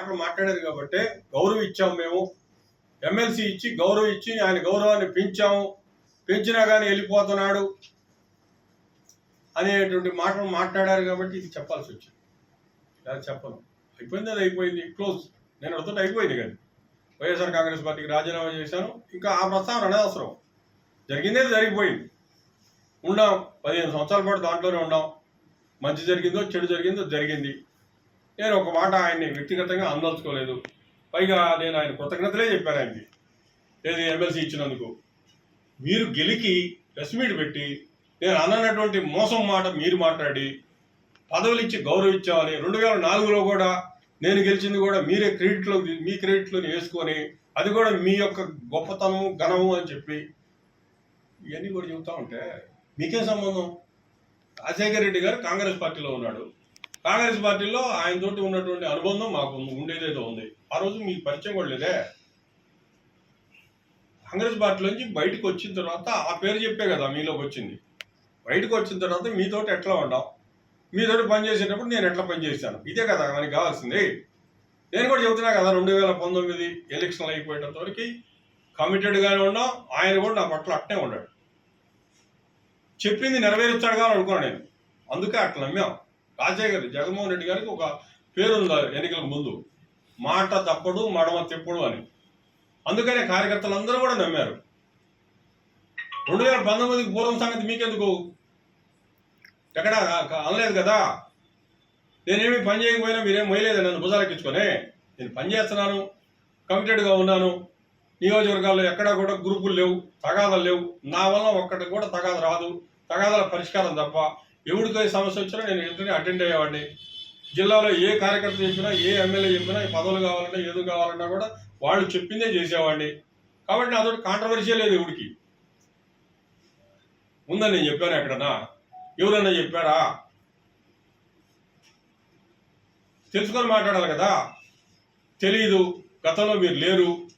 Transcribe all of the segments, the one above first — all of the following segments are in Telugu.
మాటలు మాట్లాడారు కాబట్టి గౌరవం ఇచ్చాము మేము. ఎమ్మెల్సీ ఇచ్చి గౌరవం ఇచ్చి ఆయన గౌరవాన్ని పెంచాము. పెంచినా కానీ వెళ్ళిపోతున్నాడు అనేటువంటి మాటలు మాట్లాడారు కాబట్టి ఇది చెప్పాల్సి వచ్చింది. అది చెప్పను. అయిపోయింది అది అయిపోయింది. క్లోజ్ నేను అడుగుతుంటే అయిపోయింది కానీ. వైఎస్ఆర్ కాంగ్రెస్ పార్టీకి రాజీనామా చేశాను. ఇంకా ఆ ప్రస్తావన అనవసరం. జరిగిందే జరిగిపోయింది. ఉండాం. పదిహేను సంవత్సరాల పాటు దాంట్లోనే ఉండాం. మంచి జరిగిందో చెడు జరిగిందో జరిగింది. నేను ఒక మాట ఆయన్ని వ్యక్తిగతంగా అందల్చుకోలేదు పైగా నేను ఆయన కృతజ్ఞతలే చెప్పాను ఆయనకి. ఏది ఎమ్మెల్సీ ఇచ్చినందుకు. మీరు గెలికి ప్రెస్ మీట్ పెట్టి నేను అన్నటువంటి మోసం మాట మీరు మాట్లాడి పదవులు ఇచ్చి గౌరవించామని రెండు వేల నాలుగులో కూడా నేను గెలిచింది కూడా మీరే క్రెడిట్లో మీ క్రెడిట్లో వేసుకొని అది కూడా మీ యొక్క గొప్పతనము ఘనము అని చెప్పి ఇవన్నీ కూడా చెబుతా ఉంటే మీకేం సంబంధం? రాజశేఖర రెడ్డి గారు కాంగ్రెస్ పార్టీలో ఉన్నాడు. కాంగ్రెస్ పార్టీలో ఆయనతోటి ఉన్నటువంటి అనుబంధం మాకు ఉండేదేదో ఉంది. ఆ రోజు మీకు పరిచయం కూడా లేదే. కాంగ్రెస్ పార్టీలోంచి బయటకు వచ్చిన తర్వాత ఆ పేరు చెప్పే కదా మీలోకి వచ్చింది. బయటకు వచ్చిన తర్వాత మీతోటి ఎట్లా ఉండవు మీతోటి పనిచేసేటప్పుడు నేను ఎట్లా పనిచేశాను ఇదే కదా మనకి కావాల్సింది. నేను కూడా చెబుతున్నా కదా రెండు వేల పంతొమ్మిది ఎలక్షన్లు అయిపోయేటంత వరకు కమిటెడ్గానే ఉన్నాం. ఆయన కూడా నా పట్ల అట్నే ఉన్నాడు. చెప్పింది నెరవేరుస్తాడుగా అనుకున్నాను నేను. అందుకే అట్లా నమ్మాం. రాజశేఖర్ జగన్మోహన్ రెడ్డి గారికి ఒక పేరుంది ఎన్నికలకు ముందు? మాట తప్పడు మడమ తిప్పడు అని. అందుకనే కార్యకర్తలందరూ కూడా నమ్మారు. రెండు వేల పంతొమ్మిదికి పూర్వం సంగతి మీకెందుకు? ఎక్కడ? అనలేదు కదా? నేనేమి పని చేయకపోయినా మీరేం మొయ్యలేదు నన్ను భుజాలెక్కించుకొని నేను పని చేస్తున్నాను కమిటెడ్గా ఉన్నాను. నియోజకవర్గాల్లో ఎక్కడా కూడా గ్రూపులు లేవు తగాదాలు లేవు. నా వల్ల ఒక్కటి కూడా తగాద రాదు. తగాదాల పరిష్కారం తప్ప ఎవరితో ఏ సమస్య వచ్చినా నేను వెంటనే అటెండ్ అయ్యేవాడిని. జిల్లాలో ఏ కార్యకర్త చెప్పినా ఏ ఎమ్మెల్యే చెప్పినా పదవులు కావాలన్నా ఏదో కావాలన్నా కూడా వాళ్ళు చెప్పిందే చేసేవాడిని. కాబట్టి నాతో కాంట్రవర్సీ లేదు ఎవడికి. ఉందని నేను చెప్పాను ఎక్కడన్నా. ఎవరన్నా చెప్పారా? తెలుసుకొని మాట్లాడాలి కదా. తెలియదు గతంలో మీరు లేరు.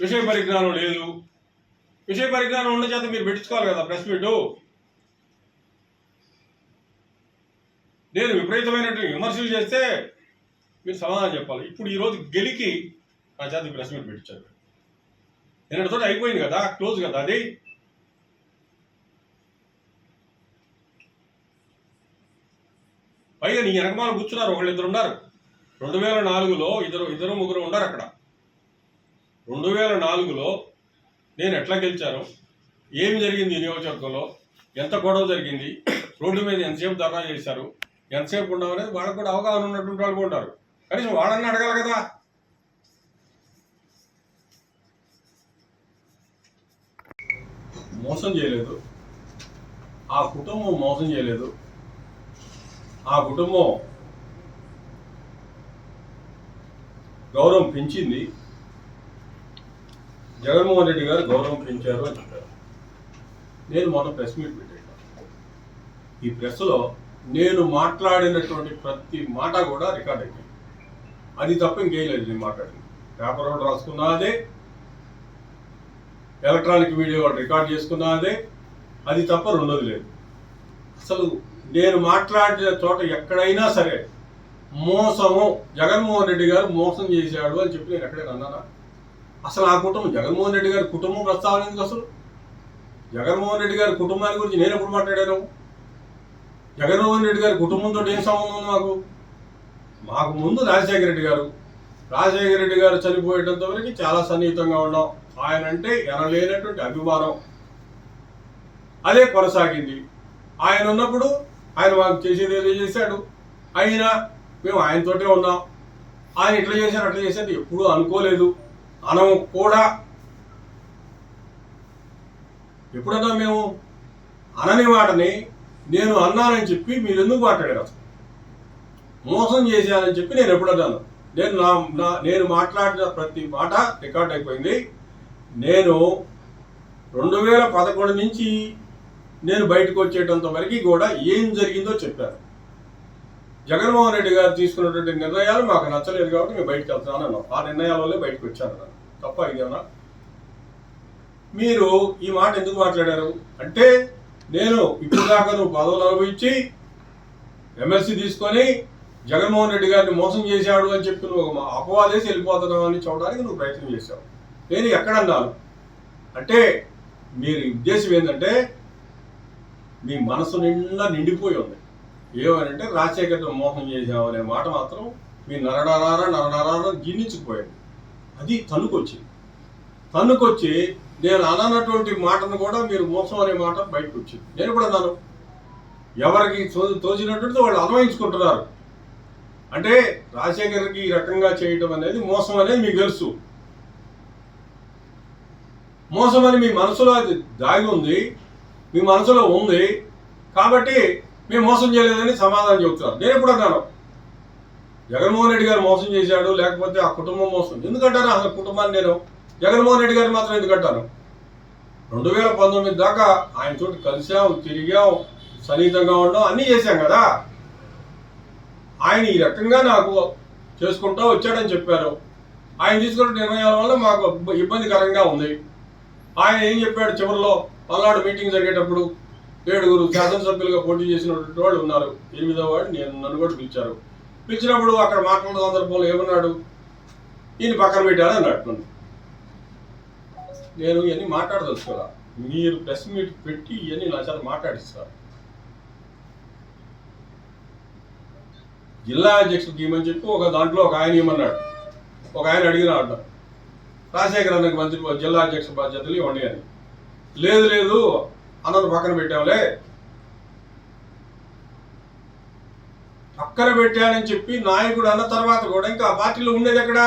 విషయ పరిజ్ఞానం లేదు. విషయ పరిజ్ఞానం ఉన్న చేత మీరు పెట్టించుకోవాలి కదా ప్రెస్ మీటు. నేను విపరీతమైనటువంటి విమర్శలు చేస్తే మీరు సమాధానం చెప్పాలి. ఇప్పుడు ఈరోజు గెలికి నా చేత ప్రెస్ మీట్ పెట్టించారు. నిన్నటితో అయిపోయింది కదా క్లోజ్ కదా అది? పైగా నీ వెనకమాల కూర్చున్నారు ఒకళ్ళిద్దరు ఉన్నారు. రెండు వేల నాలుగులో ఇద్దరు ఇద్దరు ముగ్గురు ఉన్నారు అక్కడ. రెండు వేల నాలుగులో నేను ఎట్లా గెలిచాను? ఏమి జరిగింది ఈ నియోజకవర్గంలో? ఎంత గొడవ జరిగింది? రోడ్డు మీద ఎంతసేపు ధర్నా చేశారు? ఎంతసేపు ఉండవు అనేది వాళ్ళకు కూడా అవగాహన ఉన్నటువంటి వాళ్ళు కూడా ఉంటారు. కనీసం వాళ్ళని అడగాలి కదా. మోసం చేయలేదు. ఆ కుటుంబం మోసం చేయలేదు. ఆ కుటుంబం గౌరవం పెంచింది. జగన్మోహన్ రెడ్డి గారు గౌరవం పెంచారు అని చెప్పారు. నేను మొన్న ప్రెస్ మీట్ పెట్టాను. ఈ ప్రెస్లో నేను మాట్లాడినటువంటి ప్రతి మాట కూడా రికార్డ్ అయింది అది తప్ప ఇంకేయలేదు నేను మాట్లాడింది. పేపర్ ఒకటి రాసుకున్నా అదే ఎలక్ట్రానిక్ వీడియో ఒకటి రికార్డ్ చేసుకున్నా అదే అది తప్ప రెండోది లేదు. అసలు నేను మాట్లాడిన చోట ఎక్కడైనా సరే మోసము జగన్మోహన్ రెడ్డి గారు మోసం చేశాడు అని చెప్పి నేను ఎక్కడైనా అన్నానా? అసలు ఆ కుటుంబం జగన్మోహన్ రెడ్డి గారి కుటుంబం ప్రస్తావన ఎందుకు అసలు? జగన్మోహన్ రెడ్డి గారి కుటుంబాన్ని గురించి నేను ఎప్పుడు మాట్లాడాను? జగన్మోహన్ రెడ్డి గారి కుటుంబంతో ఏం సంబంధం ఉంది మాకు? మాకు ముందు రాజశేఖర రెడ్డి గారు. రాజశేఖర రెడ్డి గారు చనిపోయేటంత వరకు చాలా సన్నిహితంగా ఉన్నాం. ఆయన అంటే ఎనలేనటువంటి అభిమానం. అదే కొనసాగింది. ఆయన ఉన్నప్పుడు ఆయన మాకు చేసేది ఏదో చేశాడు. అయినా మేము ఆయనతోటే ఉన్నాం. ఆయన ఇట్లా చేశారు అట్లా చేశారు ఎప్పుడూ అనుకోలేదు. అనము కూడా ఎప్పుడన్నా మేము అనని మాటని నేను అన్నానని చెప్పి మీరు ఎందుకు మాట్లాడారు? మోసం చేశానని చెప్పి నేను ఎప్పుడన్నాను నేను నా నా నేను మాట్లాడిన ప్రతి మాట రికార్డ్ అయిపోయింది. నేను రెండు వేల పదకొండు నుంచి నేను బయటకు వచ్చేటంత వరకు కూడా ఏం జరిగిందో చెప్పాను జగన్మోహన్ రెడ్డి గారు తీసుకున్నటువంటి నిర్ణయాలు మాకు నచ్చలేదు కాబట్టి మేము బయటకు వెళ్తున్నాను అన్నాం. ఆ నిర్ణయాల వల్లే బయటకు వచ్చాను అన్నాను. తప్ప ఇదేమన్నా మీరు ఈ మాట ఎందుకు మాట్లాడారు? అంటే నేను ఇప్పుడు దాకా నువ్వు పదవులు అనుభవించి ఎమ్మెల్సీ తీసుకొని జగన్మోహన్ రెడ్డి గారిని మోసం చేశాడు అని చెప్పి నువ్వు ఒక మా- అపవాదేసి వెళ్ళిపోతున్నావు అని చూడడానికి నువ్వు ప్రయత్నం చేశావు. నేను ఎక్కడన్నాను? అంటే మీరు ఉద్దేశం ఏంటంటే మీ మనసు నిండా నిండిపోయి ఉంది. ఏమనంటే రాజశేఖర్తో మోసం చేశావు అనే మాట మాత్రం మీ నరనరార నరనరార జీర్ణించుకుపోయింది అది తన్నుకొచ్చింది. తన్నుకొచ్చి నేను అననటువంటి మాటను కూడా మీరు మోసం అనే మాట బయటకు వచ్చింది. నేను కూడా అన్నాను ఎవరికి తో- తోచినట్టు వాళ్ళు అన్వయించుకుంటున్నారు. అంటే రాజశేఖర్కి ఈ రకంగా చేయటం అనేది మోసం అనేది మీకు తెలుసు. మోసం అని మీ మనసులో అది దాగి ఉంది మీ మనసులో ఉంది కాబట్టి మేము మోసం చేయలేదని సమాధానం చెబుతున్నారు. నేను ఎప్పుడు అన్నాను జగన్మోహన్ రెడ్డి గారు మోసం చేశాడు లేకపోతే ఆ కుటుంబం మోసం. ఎందుకంటారు అసలు కుటుంబాన్ని నేను? జగన్మోహన్ రెడ్డి గారిని మాత్రం ఎందుకంటాను రెండు వేల పంతొమ్మిది దాకా ఆయనతో కలిసాం తిరిగాం సన్నిహితంగా ఉండడం అన్నీ చేశాం కదా. ఆయన ఈ రకంగా నాకు చేసుకుంటా వచ్చాడని చెప్పారు. ఆయన తీసుకున్న నిర్ణయాల వల్ల మాకు ఇబ్బందికరంగా ఉంది. ఆయన ఏం చెప్పాడు చివరిలో? పల్నాడు మీటింగ్ జరిగేటప్పుడు ఏడుగురు శాసనసభ్యులుగా పోటీ చేసినటువంటి వాళ్ళు ఉన్నారు. ఎనిమిదో వాడు నేను నన్ను కూడా పిలిచారు. పిలిచినప్పుడు అక్కడ మాట్లాడిన సందర్భంలో ఏమన్నాడు? ఈయన పక్కన పెట్టాడు అన్నాడు నేను ఇవన్నీ మాట్లాడదలుచుకోరా మీరు ప్రెస్ మీట్ పెట్టి ఇవన్నీ నా చేత మాట్లాడిస్తారు. జిల్లా అధ్యక్షుడికి ఇవ్వమని చెప్పి? ఒక దాంట్లో ఒక ఆయన ఇవ్వమన్నాడు ఒక ఆయన అడిగినాడు రాజశేఖర అన్నకి మంత్రి జిల్లా అధ్యక్ష బాధ్యతలు ఇవ్వండి అని. లేదు లేదు. అన్నను పక్కన పెట్టాంలే పక్కన పెట్టానని చెప్పి నాయకుడు అన్న తర్వాత కూడా ఇంకా ఆ పార్టీలో ఉండేది ఎక్కడా?